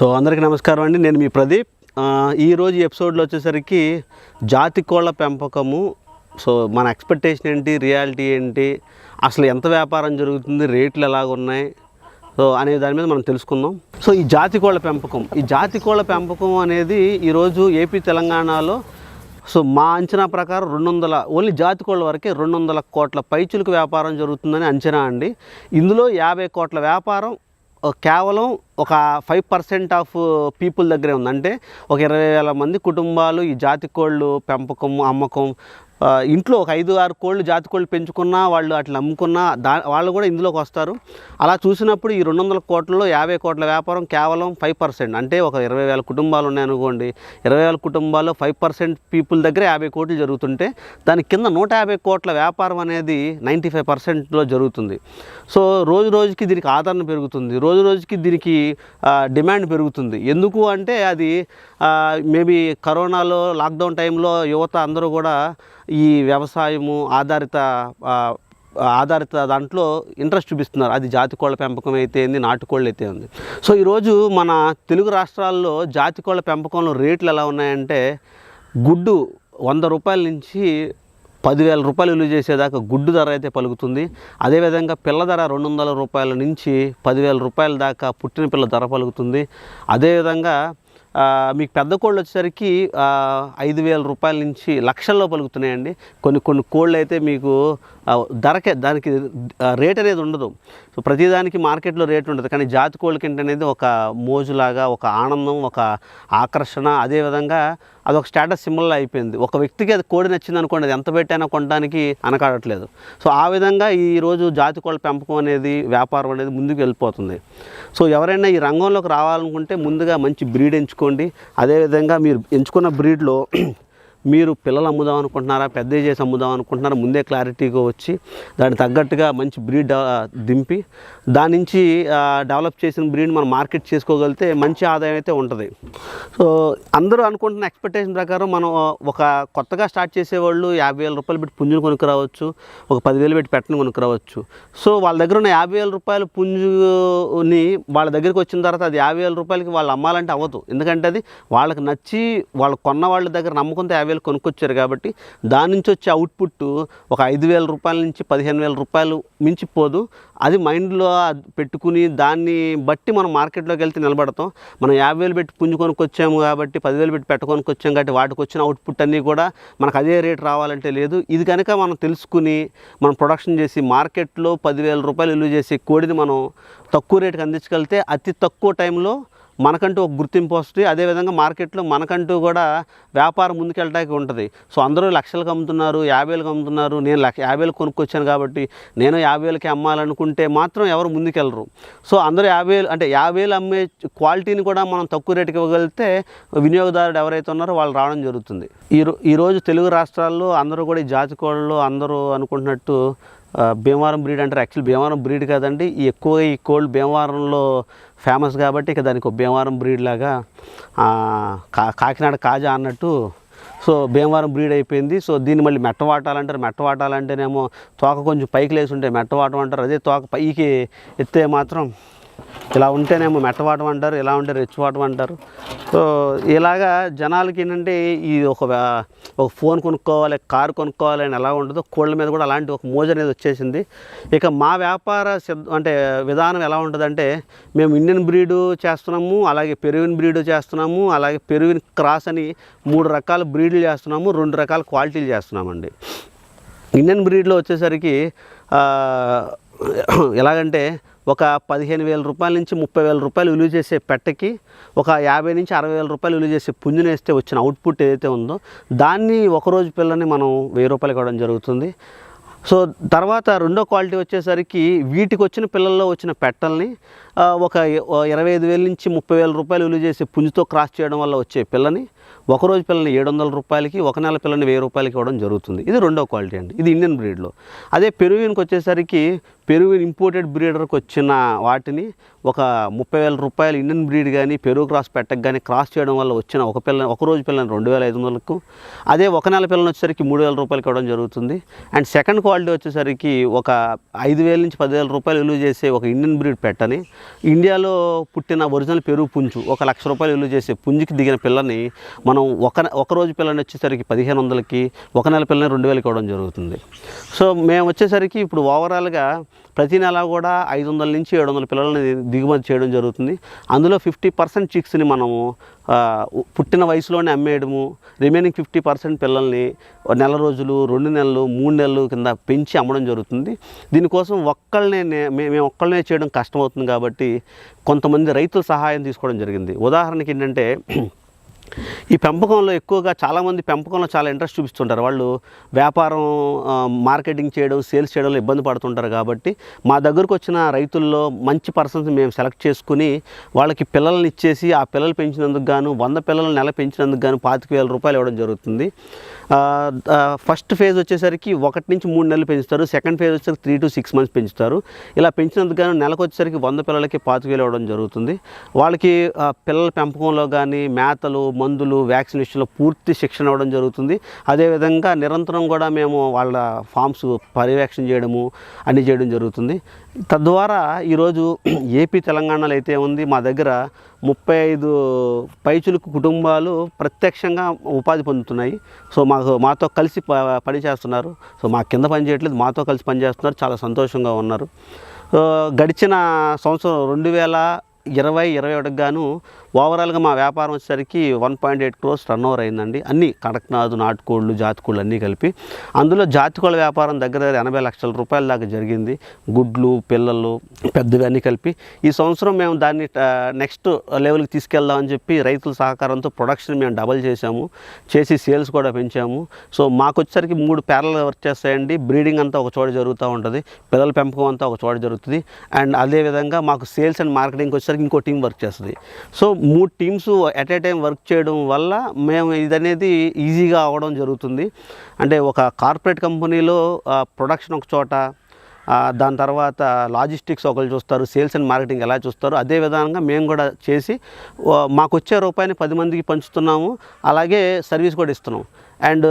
So అందరికీ నమస్కారం అండి. నేను మీ ప్రదీప్. ఈరోజు ఎపిసోడ్లో వచ్చేసరికి జాతి కోళ్ళ పెంపకము సో మన ఎక్స్పెక్టేషన్ ఏంటి రియాలిటీ ఏంటి అసలు ఎంత వ్యాపారం జరుగుతుంది రేట్లు ఎలాగ ఉన్నాయి సో అనే దాని మీద మనం తెలుసుకుందాం. సో ఈ జాతి కోళ్ళ పెంపకం ఈ జాతి కోళ్ళ పెంపకం అనేది ఈరోజు ఏపీ తెలంగాణలో సో మా అంచనా ప్రకారం రెండు వందల ఓన్లీ జాతి కోళ్ళ వరకే రెండు వందల కోట్ల పైచులకు వ్యాపారం జరుగుతుందని అంచనా అండి. ఇందులో యాభై కోట్ల వ్యాపారం కేవలం ఒక ఫైవ్ పర్సెంట్ ఆఫ్ పీపుల్ దగ్గరే ఉంది. అంటే ఒక ఇరవై వేల మంది కుటుంబాలు ఈ జాతి కోళ్ళు పెంపకం అమ్మకం ఇంట్లో ఒక ఐదు ఆరు కోళ్ళు జాతి కోళ్ళు పెంచుకున్నా వాళ్ళు అట్లా అమ్ముకున్నా దా వాళ్ళు కూడా ఇందులోకి వస్తారు. అలా చూసినప్పుడు ఈ రెండు వందల కోట్లలో యాభై కోట్ల వ్యాపారం కేవలం ఫైవ్ పర్సెంట్. అంటే ఒక ఇరవై వేల కుటుంబాలు ఉన్నాయనుకోండి ఇరవై వేల కుటుంబాల్లో ఫైవ్ పర్సెంట్ పీపుల్ దగ్గర యాభై కోట్లు జరుగుతుంటే దాని కింద నూట యాభై కోట్ల వ్యాపారం అనేది నైంటీ ఫైవ్ పర్సెంట్లో జరుగుతుంది. సో రోజు రోజుకి దీనికి ఆదరణ పెరుగుతుంది. రోజు రోజుకి దీనికి డిమాండ్ పెరుగుతుంది. ఎందుకు అంటే అది మేబీ కరోనాలో లాక్డౌన్ టైంలో యువత అందరూ కూడా ఈ వ్యవసాయము ఆధారిత ఆధారిత దాంట్లో ఇంట్రెస్ట్ చూపిస్తున్నారు. అది జాతి కోళ్ళ పెంపకం అయితే ఏంది నాటుకోళ్ళు అయితే ఉంది సో ఈరోజు మన తెలుగు రాష్ట్రాల్లో జాతి కోళ్ళ పెంపకంలో రేట్లు ఎలా ఉన్నాయంటే గుడ్డు వంద రూపాయల నుంచి పదివేల రూపాయలు విలువ చేసేదాకా గుడ్డు ధర అయితే పలుకుతుంది. అదేవిధంగా పిల్ల ధర రెండు వందల రూపాయల నుంచి పదివేల రూపాయల దాకా పుట్టిన పిల్ల ధర పలుకుతుంది. అదేవిధంగా మీకు పెద్ద కోళ్ళు వచ్చేసరికి ఐదు వేల రూపాయల నుంచి లక్షల్లో పలుకుతున్నాయండి. కొన్ని కొన్ని కోళ్ళు అయితే మీకు ధరకే దానికి రేట్ అనేది ఉండదు. సో ప్రతిదానికి మార్కెట్లో రేట్ ఉండదు. కానీ జాతి కోళ్ళకి అనేది ఒక మోజులాగా ఒక ఆనందం ఒక ఆకర్షణ అదేవిధంగా అదొక స్టేటస్ సింబల్ అయిపోయింది. ఒక వ్యక్తికి అది కోడి నచ్చింది అనుకోండి అది ఎంత పెట్టైనా కొనడానికి అనకాడట్లేదు. సో ఆ విధంగా ఈరోజు జాతి కోళ్ళ పెంపకం అనేది వ్యాపారం అనేది ముందుకు వెళ్ళిపోతుంది. సో ఎవరైనా ఈ రంగంలోకి రావాలనుకుంటే ముందుగా మంచి బ్రీడ్ ఎంచుకోండి. అదేవిధంగా మీరు ఎంచుకున్న బ్రీడ్లో మీరు పిల్లలు అమ్ముదాం అనుకుంటున్నారా పెద్ద చేసి అమ్ముదాం అనుకుంటున్నారా ముందే క్లారిటీగా వచ్చి దానికి తగ్గట్టుగా మంచి బ్రీడ్ దింపి దాని నుంచి డెవలప్ చేసిన బ్రీడ్ మనం మార్కెట్ చేసుకోగలిగితే మంచి ఆదాయం అయితే ఉంటుంది. సో అందరూ అనుకుంటున్న ఎక్స్పెక్టేషన్ ప్రకారం మనం ఒక కొత్తగా స్టార్ట్ చేసేవాళ్ళు యాభై వేల రూపాయలు పెట్టి పుంజుని కొనుక్కురావచ్చు ఒక పదివేలు పెట్టి పెట్టను కొనుక్కురావచ్చు. సో వాళ్ళ దగ్గర ఉన్న యాభై వేల రూపాయల పుంజుని వాళ్ళ దగ్గరికి వచ్చిన తర్వాత అది యాభై వేల రూపాయలకి వాళ్ళు అమ్మాలంటే అవ్వదు. ఎందుకంటే అది వాళ్ళకి నచ్చి వాళ్ళు కొన్న వాళ్ళ దగ్గర నమ్మకంతో యాభై వేలు కొనుక్కొచ్చారు కాబట్టి దాని నుంచి వచ్చే అవుట్పుట్ ఒక ఐదు వేల రూపాయల నుంచి పదిహేను వేల రూపాయలు మించిపోదు. అది మైండ్లో పెట్టుకుని దాన్ని బట్టి మనం మార్కెట్లోకి వెళ్తే నిలబడతాం. మనం యాభై వేలు పెట్టి పుంజు వచ్చాము కాబట్టి పదివేలు పెట్టి పెట్టుకొనికి వచ్చాం కాబట్టి వాటికి వచ్చిన అవుట్పుట్ అన్నీ కూడా మనకు అదే రేట్ రావాలంటే లేదు. ఇది కనుక మనం తెలుసుకుని మనం ప్రొడక్షన్ చేసి మార్కెట్లో పదివేల రూపాయలు విలువ చేసి కోడిని మనం తక్కువ రేటుకి అందించగలిగితే అతి తక్కువ టైంలో మనకంటూ ఒక గుర్తింపు వస్తుంది. అదేవిధంగా మార్కెట్లో మనకంటూ కూడా వ్యాపారం ముందుకెళ్ళడానికి ఉంటుంది. సో అందరూ లక్షలకు అమ్ముతున్నారు యాభై వేలకు అమ్ముతున్నారు. నేను లక్ష యాభై కొనుక్కొచ్చాను కాబట్టి నేను యాభై వేలకి అమ్మాలనుకుంటే మాత్రం ఎవరు ముందుకెళ్ళరు. సో అందరూ యాభై వేలు అంటే యాభై వేలు అమ్మే క్వాలిటీని కూడా మనం తక్కువ రేటుకి ఇవ్వగలిగితే వినియోగదారుడు ఎవరైతే ఉన్నారో వాళ్ళు రావడం జరుగుతుంది. ఈ ఈరోజు తెలుగు రాష్ట్రాల్లో అందరూ కూడా ఈ జాతి కోళ్ళలో అందరూ అనుకుంటున్నట్టు భీమవరం బ్రీడ్ అంటారు. యాక్చువల్ భీమవరం బ్రీడ్ కాదండి. ఎక్కువ ఈ కోల్డ్ భీమవరంలో ఫేమస్ కాబట్టి ఇక దానికి ఒక భీమవరం బ్రీడ్ లాగా కా కాకినాడ కాజా అన్నట్టు. సో భీమవరం బ్రీడ్ అయిపోయింది. సో దీన్ని మళ్ళీ మెట్టవాటాలంటారు మెట్టవాటాలంటేనేమో తోక కొంచెం పైకి లేసి ఉంటే మెట్టవాటం అంటారు. అదే తోక పైకి ఎత్తే మాత్రం ఇలా ఉంటేనేమో మెట్టవాటం అంటారు ఇలా ఉంటే రెచ్చివాటం అంటారు. సో ఇలాగా జనాలకి ఏంటంటే ఈ ఒక ఒక ఫోన్ కొనుక్కోవాలి కారు కొనుక్కోవాలి అని ఎలా ఉంటుందో కోళ్ళ మీద కూడా అలాంటి ఒక మోజు అనేది వచ్చేసింది. ఇక మా వ్యాపార అంటే విధానం ఎలా ఉంటుందంటే మేము ఇండియన్ బ్రీడు చేస్తున్నాము అలాగే పెరువిన్ బ్రీడు చేస్తున్నాము అలాగే పెరువిన్ క్రాస్ అని మూడు రకాల బ్రీడ్లు చేస్తున్నాము రెండు రకాల క్వాలిటీలు చేస్తున్నామండి. ఇండియన్ బ్రీడ్లో వచ్చేసరికి ఎలాగంటే ఒక పదిహేను వేల రూపాయల నుంచి ముప్పై వేల రూపాయలు విలువ చేసే పెట్టకి ఒక యాభై నుంచి అరవై వేల రూపాయలు విలువ చేసే పుంజుని వేస్తే వచ్చిన అవుట్పుట్ ఏదైతే ఉందో దాన్ని ఒకరోజు పిల్లని మనం వెయ్యి రూపాయలు ఇవ్వడం జరుగుతుంది. సో తర్వాత రెండో క్వాలిటీ వచ్చేసరికి వీటికి వచ్చిన పిల్లల్లో వచ్చిన పెట్టల్ని ఒక ఇరవై ఐదు వేల నుంచి ముప్పై వేల రూపాయలు విలువ చేసే పుంజుతో క్రాస్ చేయడం వల్ల వచ్చే పిల్లని ఒక రోజు పిల్లని ఏడు వందల రూపాయలకి ఒక నెల పిల్లని వెయ్యి రూపాయలకి ఇవ్వడం జరుగుతుంది. ఇది రెండో క్వాలిటీ అండి. ఇది ఇండియన్ బ్రీడ్లో. అదే పెరువిన్కి వచ్చేసరికి పెరువిన్ ఇంపోర్టెడ్ బ్రీడర్కి వచ్చిన వాటిని ఒక ముప్పై వేల రూపాయలు ఇండియన్ బ్రీడ్ కానీ పెరుగు క్రాస్ పెట్టక కానీ క్రాస్ చేయడం వల్ల వచ్చిన ఒక పిల్ల ఒక రోజు పిల్లని రెండు వేల ఐదు వందలకు అదే ఒక నెల పిల్లని వచ్చేసరికి మూడు వేల రూపాయలకి ఇవ్వడం జరుగుతుంది. అండ్ సెకండ్ క్వాలిటీ వచ్చేసరికి ఒక ఐదు వేల నుంచి పదివేల రూపాయలు విలువ చేసే ఒక ఇండియన్ బ్రీడ్ పెట్టని ఇండియాలో పుట్టిన ఒరిజినల్ పెరుగు పుంజు ఒక లక్ష రూపాయలు విలువ చేసే పుంజుకి దిగిన పిల్లని మనం ఒక ఒక రోజు పిల్లని వచ్చేసరికి పదిహేను వందలకి ఒక నెల పిల్లని రెండు వేలకి ఇవ్వడం జరుగుతుంది. సో మేము వచ్చేసరికి ఇప్పుడు ఓవరాల్గా ప్రతి నెల కూడా ఐదు వందల నుంచి ఏడు వందల పిల్లలని దిగుమతి చేయడం జరుగుతుంది. అందులో ఫిఫ్టీ పర్సెంట్ చిక్స్ని మనము పుట్టిన వయసులోనే అమ్మేయడము రిమైనింగ్ ఫిఫ్టీ పర్సెంట్ పిల్లల్ని నెల రోజులు రెండు నెలలు మూడు నెలలు కింద పెంచి అమ్మడం జరుగుతుంది. దీనికోసం ఒక్కళ్ళనే మేము ఒక్కళ్ళనే చేయడం కష్టమవుతుంది కాబట్టి కొంతమంది రైతుల సహాయం తీసుకోవడం జరిగింది. ఉదాహరణకి ఏంటంటే ఈ పెంపకంలో ఎక్కువగా చాలామంది పెంపకంలో చాలా ఇంట్రెస్ట్ చూపిస్తుంటారు. వాళ్ళు వ్యాపారం మార్కెటింగ్ చేయడం సేల్స్ చేయడంలో ఇబ్బంది పడుతుంటారు కాబట్టి మా దగ్గరకు వచ్చిన రైతుల్లో మంచి పర్సన్స్ మేము సెలెక్ట్ చేసుకుని వాళ్ళకి పిల్లల్ని ఇచ్చేసి ఆ పిల్లలు పెంచినందుకు గాను వంద పిల్లలు నెల పెంచినందుకు గాను పాతిక వేల రూపాయలు ఇవ్వడం జరుగుతుంది. ఫస్ట్ ఫేజ్ వచ్చేసరికి ఒకటి నుంచి మూడు నెలలు పెంచుతారు. సెకండ్ ఫేజ్ వచ్చేసరికి త్రీ టు సిక్స్ మంత్స్ పెంచుతారు. ఇలా పెంచినందుకు గాను నెలకు వచ్చేసరికి వంద పిల్లలకి పాతిక వేలు ఇవ్వడం జరుగుతుంది. వాళ్ళకి పిల్లల పెంపకంలో కానీ మేతలు మందులు వ్యాక్సినేషన్లో పూర్తి శిక్షణ ఇవ్వడం జరుగుతుంది. అదేవిధంగా నిరంతరం కూడా మేము వాళ్ళ ఫామ్స్ పర్యవేక్షణ చేయడము అన్ని చేయడం జరుగుతుంది. తద్వారా ఈరోజు ఏపీ తెలంగాణలో అయితే ఉంది మా దగ్గర ముప్పై ఐదు పైచులకు కుటుంబాలు ప్రత్యక్షంగా ఉపాధి పొందుతున్నాయి. సో మాకు మాతో కలిసి ప- పని చేస్తున్నారు సో మా కింద పని చేయట్లేదు మాతో కలిసి పనిచేస్తున్నారు చాలా సంతోషంగా ఉన్నారు. గడిచిన సంవత్సరం రెండు వేల ఇరవై ఇరవై ఒకటికి గాను ఓవరాల్గా మా వ్యాపారం వచ్చేసరికి one point eight crores turnover అయిందండి. అన్ని కడక్నాథ్ నాటుకోళ్ళు జాతికోళ్ళు అన్నీ కలిపి. అందులో జాతికోళ్ళ వ్యాపారం దగ్గర దగ్గర ఎనభై లక్షల రూపాయల దాకా జరిగింది. గుడ్లు పిల్లలు పెద్దవి అన్నీ కలిపి. ఈ సంవత్సరం మేము దాన్ని నెక్స్ట్ లెవెల్కి తీసుకెళ్దామని చెప్పి రైతుల సహకారంతో ప్రొడక్షన్ మేము డబల్ చేశాము. చేసి సేల్స్ కూడా పెంచాము. సో మాకు వచ్చేసరికి మూడు పేర్లు వర్క్ చేస్తాయండి. బ్రీడింగ్ అంతా ఒక చోట జరుగుతూ ఉంటుంది. పిల్లల పెంపకం అంతా ఒక చోట జరుగుతుంది. అండ్ అదేవిధంగా మాకు సేల్స్ అండ్ మార్కెటింగ్ వచ్చేసరికి ఇంకో టీం వర్క్ చేస్తుంది. సో మూడు teams at a time work చేయడం వల్ల మేము ఇదనేది ఈజీగా అవ్వడం జరుగుతుంది. అంటే ఒక కార్పొరేట్ కంపెనీలో ప్రొడక్షన్ ఒక చోట దాని తర్వాత లాజిస్టిక్స్ ఒకరు చూస్తారు సేల్స్ అండ్ మార్కెటింగ్ ఎలా చూస్తారు అదే విధంగా మేము కూడా చేసి మాకు వచ్చే రూపాయిని పది మందికి పంచుతున్నాము అలాగే సర్వీస్ కూడా ఇస్తున్నాం. అండ్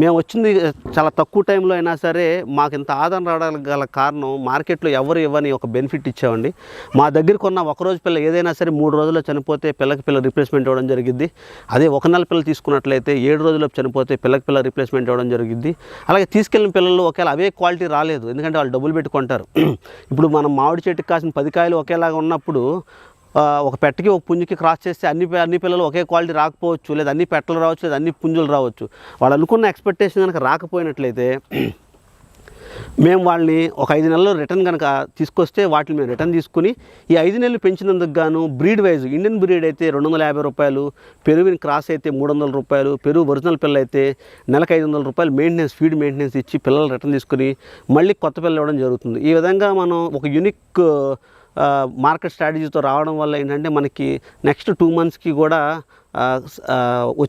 మేము వచ్చింది చాలా తక్కువ టైంలో అయినా సరే మాకు ఇంత ఆదాయం రావడానికి గల కారణం మార్కెట్లో ఎవరు ఇవ్వని ఒక బెనిఫిట్ ఇచ్చామండి. మా దగ్గర కొన్న ఒక రోజు పిల్ల ఏదైనా సరే మూడు రోజుల్లో చనిపోతే పిల్లకి పిల్ల రిప్లేస్మెంట్ ఇవ్వడం జరిగింది అదే ఒక నెల పిల్ల తీసుకున్నట్లయితే ఏడు రోజుల్లో చనిపోతే పిల్లకి పిల్ల రిప్లేస్మెంట్ ఇవ్వడం జరిగింది అలాగే తీసుకెళ్ళిన పిల్లలు ఒకవేళ అవే క్వాలిటీ రాలేదు. ఎందుకంటే వాళ్ళు డబ్బులు పెట్టుకుంటారు ఇప్పుడు మనం మామిడి చెట్టుకి కాసిన పది కాయలు ఒకేలాగా ఉన్నప్పుడు ఒక పెట్టకి ఒక పుంజుకి క్రాస్ చేస్తే అన్ని అన్ని పిల్లలు ఒకే క్వాలిటీ రాకపోవచ్చు లేదా అన్ని పెట్టలు రావచ్చు లేదా అన్ని పుంజులు రావచ్చు. వాళ్ళు అనుకున్న ఎక్స్పెక్టేషన్ కనుక రాకపోయినట్లయితే మేము వాళ్ళని ఒక ఐదు నెలలు రిటర్న్ కనుక తీసుకొస్తే వాటిని మేము రిటర్న్ తీసుకుని ఈ ఐదు నెలలు పెంచినందుకు గాను బ్రీడ్ వైజ్ ఇండియన్ బ్రీడ్ అయితే రెండు వందల యాభై రూపాయలు పెరుగుని క్రాస్ అయితే మూడు వందల రూపాయలు పెరుగు ఒరిజినల్ పిల్ల అయితే నెలకు ఐదు వందల రూపాయలు మెయింటెనెన్స్ ఫీడ్ మెయింటెనెన్స్ ఇచ్చి పిల్లలు రిటర్న్ తీసుకుని మళ్ళీ కొత్త పిల్లలు ఇవ్వడం జరుగుతుంది. ఈ విధంగా మనం ఒక యూనిక్ మార్కెట్ స్ట్రాటజీతో రావడం వల్ల ఏంటంటే మనకి నెక్స్ట్ టూ మంత్స్కి కూడా వచ్చే